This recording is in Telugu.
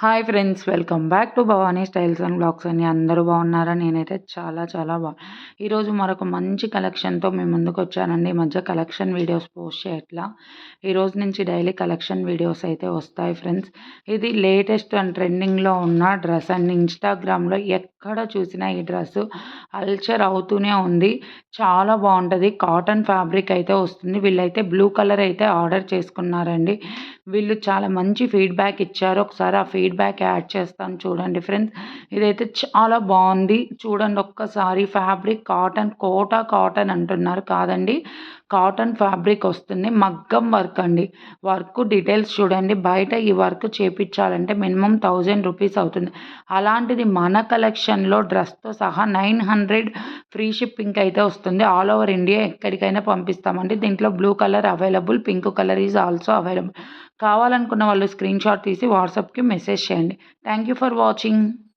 Hi friends welcome back to Bhavani styles and blogs అని అందరూ బాగున్నారా? నేనైతే చాలా చాలా బా ఈరోజు మరొక మంచి కలెక్షన్తో మేము ముందుకు వచ్చానండి. ఈ మధ్య కలెక్షన్ వీడియోస్ పోస్ట్ చేయట్లా. ఈరోజు నుంచి డైలీ కలెక్షన్ వీడియోస్ అయితే వస్తాయి ఫ్రెండ్స్ ఇది లేటెస్ట్ అండ్ ట్రెండింగ్లో ఉన్న డ్రెస్ అండ్. ఇన్స్టాగ్రామ్లో ఎక్కడ చూసినా ఈ డ్రెస్ అల్చర్ అవుతూనే ఉంది. చాలా బాగుంటుంది. కాటన్ ఫ్యాబ్రిక్ అయితే వస్తుంది. వీళ్ళైతే బ్లూ కలర్ అయితే ఆర్డర్ చేసుకున్నారండి. వీళ్ళు చాలా మంచి ఫీడ్బ్యాక్ ఇచ్చారు. ఒకసారి ఆ ఫీడ్బ్యాక్ యాడ్ చేస్తాను చూడండి ఫ్రెండ్స్ ఇదైతే చాలా బాగుంది. చూడండి ఒక్కసారి ఫ్యాబ్రిక్ కాటన్ కోటా కాటన్ అంటున్నారు. కాదండి. కాటన్ ఫ్యాబ్రిక్ వస్తుంది. మగ్గం వర్క్ అండి. వర్క్ డీటెయిల్స్ చూడండి. బయట ఈ వర్క్ చేపించాలంటే మినిమం థౌజండ్ రూపీస్ అవుతుంది. అలాంటిది మన కలెక్షన్లో డ్రెస్తో సహా నైన్ హండ్రెడ్ ఫ్రీ షిప్పింగ్ అయితే వస్తుంది. ఆల్ ఓవర్ ఇండియా ఎక్కడికైనా పంపిస్తామండి. దీంట్లో blue colour available pink colour is also available. కావాలనుకున్న వాళ్ళు స్క్రీన్ షాట్ తీసి వాట్సాప్కి మెసేజ్ చేయండి. Thank you for watching.